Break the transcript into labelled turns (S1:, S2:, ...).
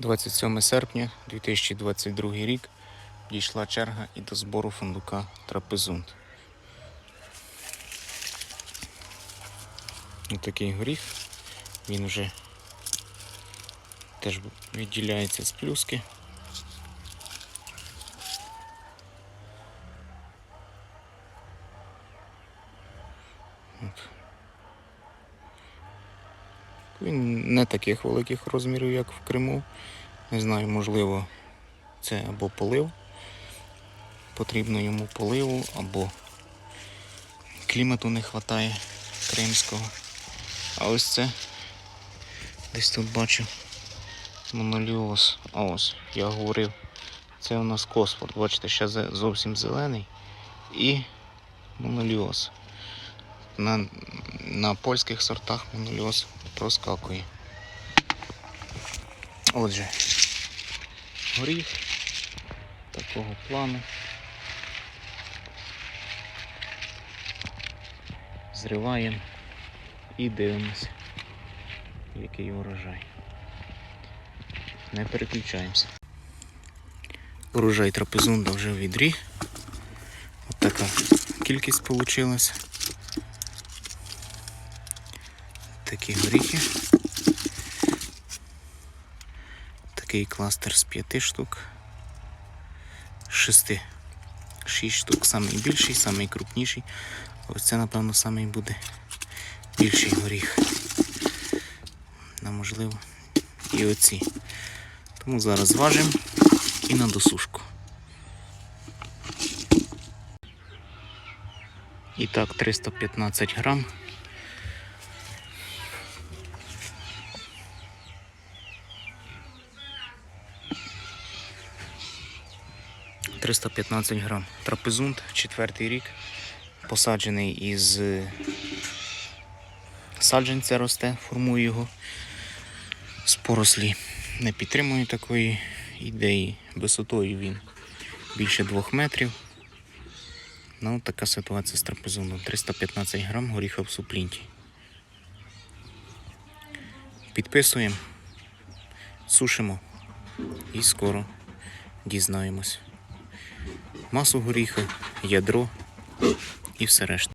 S1: 27 серпня 2022 рік дійшла черга і до збору фундука трапезунд. Ось такий горіх. Він вже теж відділяється з плюски. От. Він не таких великих розмірів, як в Криму. Не знаю, можливо, це або полив. Потрібно йому поливу, або клімату не вистачає кримського. А ось це десь тут бачу моноліоз. А ось, я говорив, це у нас косфорд. Бачите, ще зовсім зелений і моноліоз. На, на польських сортах моноліоз проскакує. Отже, горіх такого плану. Зриваємо і дивимося, який урожай. Не переключаємося. Урожай трапезунда вже в відрі. От така кількість вийшла. Такі горіхи. Такий кластер з п'яти штук. Шести. Шість штук, самий більший, самий. Ось це, напевно, самий буде більший горіх. На можливо. І оці. Тому зараз зважимо і на досушку. І так, 315 грам. Триста п'ятнадцять грам. Трапезунд, четвертий рік. Посаджений із саджанця росте, формує його з порослі. Не підтримую такої ідеї. Висотою він більше двох метрів. Ну, така ситуація з трапезундом. 315 грам горіха в суплінті. Підписуємо, сушимо і скоро дізнаємось. Масу горіха, ядро і все решта.